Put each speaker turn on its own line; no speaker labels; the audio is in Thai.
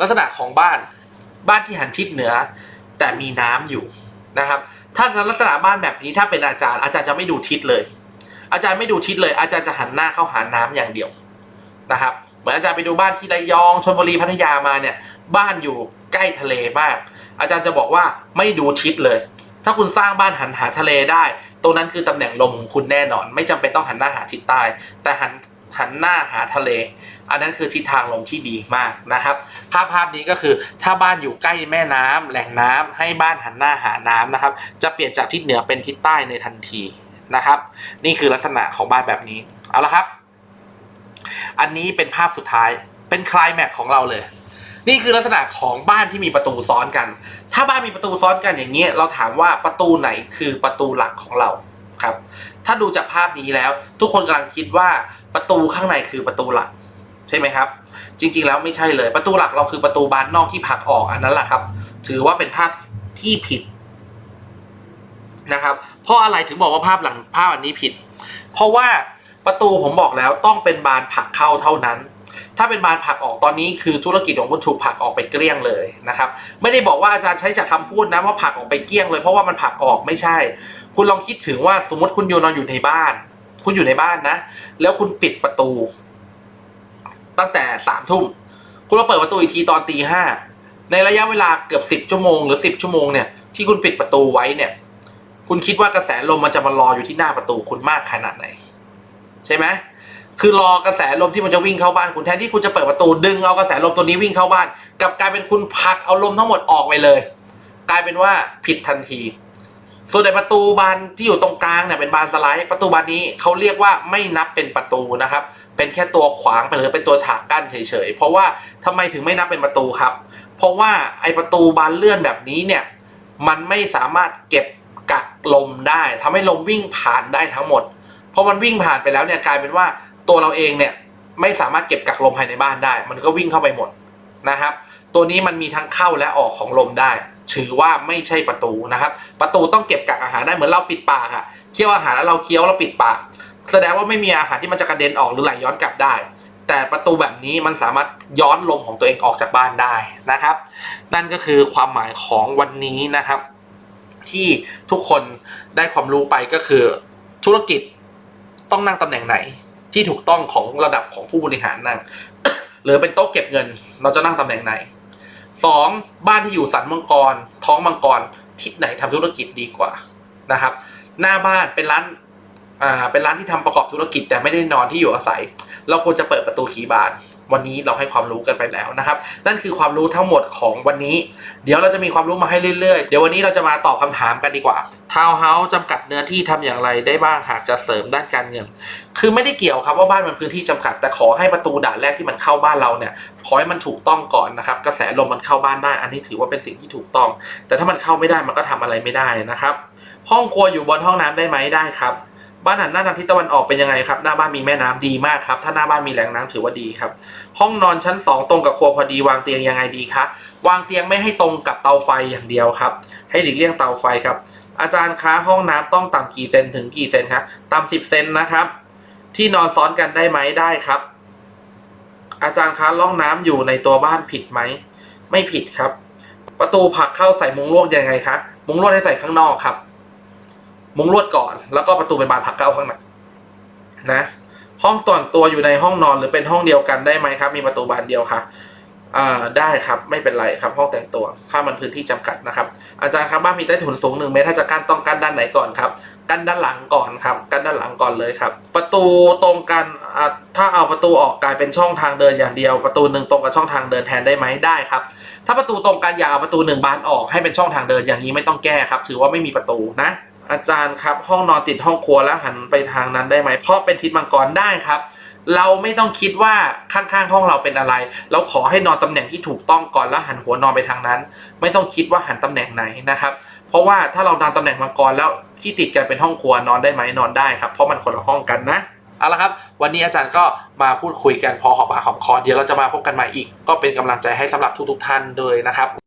ลักษณะของบ้านบ้านที่หันทิศเหนือ แต่มีน้ำอยู่นะครับ ถ้าลักษณะบ้านแบบนี้ถ้าเป็นอาจารย์อาจารย์จะไม่ดูทิศเลย อาจารย์ไม่ดูทิศเลย อาจารย์จะหันหน้าเข้าหาน้ำอย่างเดียวนะครับเหมือนอาจารย์ไปดูบ้านที่ระยองชลบุรีพัทยามาเนี่ยบ้านอยู่ใกล้ทะเลมาก อาจารย์จะบอกว่าไม่ดูทิศเลย ถ้าคุณสร้างบ้านหันหาทะเลได้ ตรงนั้นคือตำแหน่งลมของคุณแน่นอน ไม่จำเป็นต้องหันหน้าหาทิศใต้แต่หัน หันหน้าหาทะเล อันนั้นคือทิศทางลมที่ดีมากนะครับ ภาพภาพนี้ก็คือถ้าบ้านอยู่ใกล้แม่น้ำแหล่งน้ำให้บ้านหันหน้าหาน้ำนะครับ จะเปลี่ยนจากทิศเหนือเป็นทิศใต้ในทันทีนะครับ นี่คือลักษณะของบ้านแบบนี้เอาละครับ อันนี้เป็นภาพสุดท้ายเป็นคลายแม็กของเราเลย นี่คือลักษณะของบ้านที่มีประตูซ้อนกัน ถ้าบ้านมีประตูซ้อนกันอย่างนี้ เราถามว่าประตูไหนคือประตูหลักของเราครับ ถ้าดูจากภาพนี้แล้ว ทุกคนกำลังคิดว่าประตูข้างในคือประตูหลัก ใช่ไหมครับ จริง ๆ แล้วไม่ใช่เลยประตูหลักเราคือประตูบานนอกที่ผลักออกอันนั้นแหละครับ ถือว่าเป็นภาพที่ผิดนะครับ เพราะอะไรถึงบอกว่าภาพหลังภาพอันนี้ผิด เพราะว่าประตูผมบอกแล้วต้องเป็นบานผลักเข้าเท่านั้น ถ้าเป็นบานผลักออกตอนนี้คือธุรกิจของคุณถูกผลักออกไปเกลี้ยงเลยนะครับ ไม่ได้บอกว่าอาจารย์ใช้จากคำพูดนะว่าผลักออกไปเกลี้ยงเลยเพราะว่ามันผลักออกไม่ใช่ คุณลองคิดถึงว่าสมมติคุณอยู่นอนอยู่ในบ้าน คุณอยู่ในบ้านนะ แล้วคุณปิดประตู ตั้งแต่สามทุ่มคุณมาเปิดประตูอีกทีตอนตีห้าในระยะเวลาเกือบสิบชั่วโมงหรือสิบชั่วโมงเนี่ยที่คุณปิดประตูไว้เนี่ยคุณคิดว่ากระแสลมมันจะมารออยู่ที่หน้าประตูคุณมากขนาดไหน ใช่ไหม คือรอกระแสลมที่มันจะวิ่งเข้าบ้านคุณแทนที่คุณจะเปิดประตูดึงเอากระแสลมตัวนี้วิ่งเข้าบ้านกับกลายเป็นคุณผลักเอาลมทั้งหมดออกไปเลย กลายเป็นว่าผิดทันที ส่วนในประตูบานที่อยู่ตรงกลางเนี่ยเป็นบานสไลด์ประตูบานนี้เขาเรียกว่าไม่นับเป็นประตูนะครับ เป็นแค่ตัวขวางไปหรือเป็นตัวฉากกั้นเฉยๆเพราะว่าทำไมถึงไม่นับเป็นประตูครับ เพราะว่าไอประตูบานเลื่อนแบบนี้เนี่ยมันไม่สามารถเก็บกักลมได้ทำให้ลมวิ่งผ่านได้ทั้งหมดพอมันวิ่งผ่านไปแล้วเนี่ยกลายเป็นว่า ตัวเราเองเนี่ยไม่สามารถเก็บกักลมภายในบ้านได้ มันก็วิ่งเข้าไปหมดนะครับ ตัวนี้มันมีทั้งเข้าและออกของลมได้ ถือว่าไม่ใช่ประตูนะครับ ประตูต้องเก็บกักอาหารได้เหมือนเราปิดปากอะเคี้ยวอาหารแล้วเราเคี้ยวแล้วปิดปาก แสดงว่าไม่มีอาหารที่มันจะกระเด็นออกหรือไหลย้อนกลับได้ แต่ประตูแบบนี้มันสามารถย้อนลมของตัวเองออกจากบ้านได้นะครับ นั่นก็คือความหมายของวันนี้นะครับ ที่ทุกคนได้ความรู้ไปก็คือธุรกิจต้องนั่งตำแหน่งไหน ที่ถูกต้องของระดับของผู้บริหารนั่ง หรือเป็นโต๊ะเก็บเงิน เราจะนั่งตำแหน่งไหนสองบ้านที่อยู่สันมังกร ท้องมังกรทิศไหนทำธุรกิจดีกว่านะครับ หน้าบ้านเป็นร้านอ่าเป็นร้านที่ทำประกอบธุรกิจแต่ไม่ได้นอนที่อยู่อาศัย เราควรจะเปิดประตูขี่บาน วันนี้เราให้ความรู้กันไปแล้วนะครับ นั่นคือความรู้ทั้งหมดของวันนี้ เดี๋ยวเราจะมีความรู้มาให้เรื่อยๆ เดี๋ยววันนี้เราจะมาตอบคำถามกันดีกว่าทาวน์เฮาส์จำกัดเนื้อที่ทำอย่างไรได้บ้างหากจะเสริมด้านการเงิน คือไม่ได้เกี่ยวครับว่าบ้านมันพื้นที่จำกัด แต่ขอให้ประตูด่านแรกที่มันเข้าบ้านเราเนี่ยขอให้มันถูกต้องก่อนนะครับ กระแสลมมันเข้าบ้านได้ อันนี้ถือว่าเป็นสิ่งที่ถูกต้อง แต่ถ้ามันเข้าไม่ได้มันก็ทำอะไรไม่ได้นะครับ ห้องครัวอยู่บนห้องน้ำได้ไหมได้ครับ บ้านหันหน้าทางทิศตะวันออกเป็นยังไงครับ หน้าบ้านมีแม่น้ำดีมากครับ ถ้าหน้าบ้านมีแหล่งน้ำถือว่าดีครับ ห้องนอนชั้น 2 ตรงกับครัวพอดีวางเตียงยังไงดีคะวางเตียงไม่ให้ตรงกับเตาไฟอย่างเดียวครับ ให้หลีกเลี่ยงเตาไฟครับ อาจารย์คะห้องน้ำต้องต่ำกี่เซนถึงกี่เซนคะต่ำสิบเซนนะครับ ที่นอนซ้อนกันได้ไหมได้ครับ อาจารย์คะร่องน้ำอยู่ในตัวบ้านผิดไหมไม่ผิดครับ ประตูผักเข้าใส่มุงลวดยังไงคะมุงลวดให้ใส่ข้างนอกครับ มุงลวดก่อน แล้วก็ประตูเป็นบานผักเข้าข้างในนะ ห้องต่อนตัวอยู่ในห้องนอนหรือเป็นห้องเดียวกันได้ไหมครับ มีประตูบานเดียวค่ะอ่าได้ครับไม่เป็นไรครับห้องแต่งตัวถ้ามันพื้นที่จำกัดนะครับ อาจารย์ครับบ้านมีใต้ถุนสูงหนึ่งเมตรถ้าจะกั้นต้องกั้นด้านไหนก่อนครับกั้นด้านหลังก่อนครับกั้นด้านหลังก่อนเลยครับ ประตูตรงกันอ่าถ้าเอาประตูออกกลายเป็นช่องทางเดินอย่างเดียว ประตูหนึ่งตรงกับช่องทางเดินแทนได้ไหมได้ครับ ถ้าประตูตรงกันอย่าเอาประตูหนึ่งบานออกให้เป็นช่องทางเดินอย่างนี้ไม่ต้องแก้ครับ ถือว่าไม่มีประตูนะ อาจารย์ครับ ห้องนอนติดห้องครัวแล้วหันไปทางนั้นได้ไหมเพราะเป็นทิศมังกรได้ครับ เราไม่ต้องคิดว่าข้างๆห้องเราเป็นอะไร เราขอให้นอนตำแหน่งที่ถูกต้องก่อนแล้วหันหัวนอนไปทางนั้น ไม่ต้องคิดว่าหันตำแหน่งไหนนะครับ เพราะว่าถ้าเรานอนตำแหน่งมังกรแล้วที่ติดกันเป็นห้องครัวนอนได้ไหมนอนได้ครับ เพราะมันคนละห้องกันนะเอาละครับวันนี้อาจารย์ก็มาพูดคุยกันพอหอมปากหอมคอเดี๋ยวเราจะมาพบกันใหม่อีก ก็เป็นกำลังใจให้สำหรับทุกๆท่านเลยนะครับ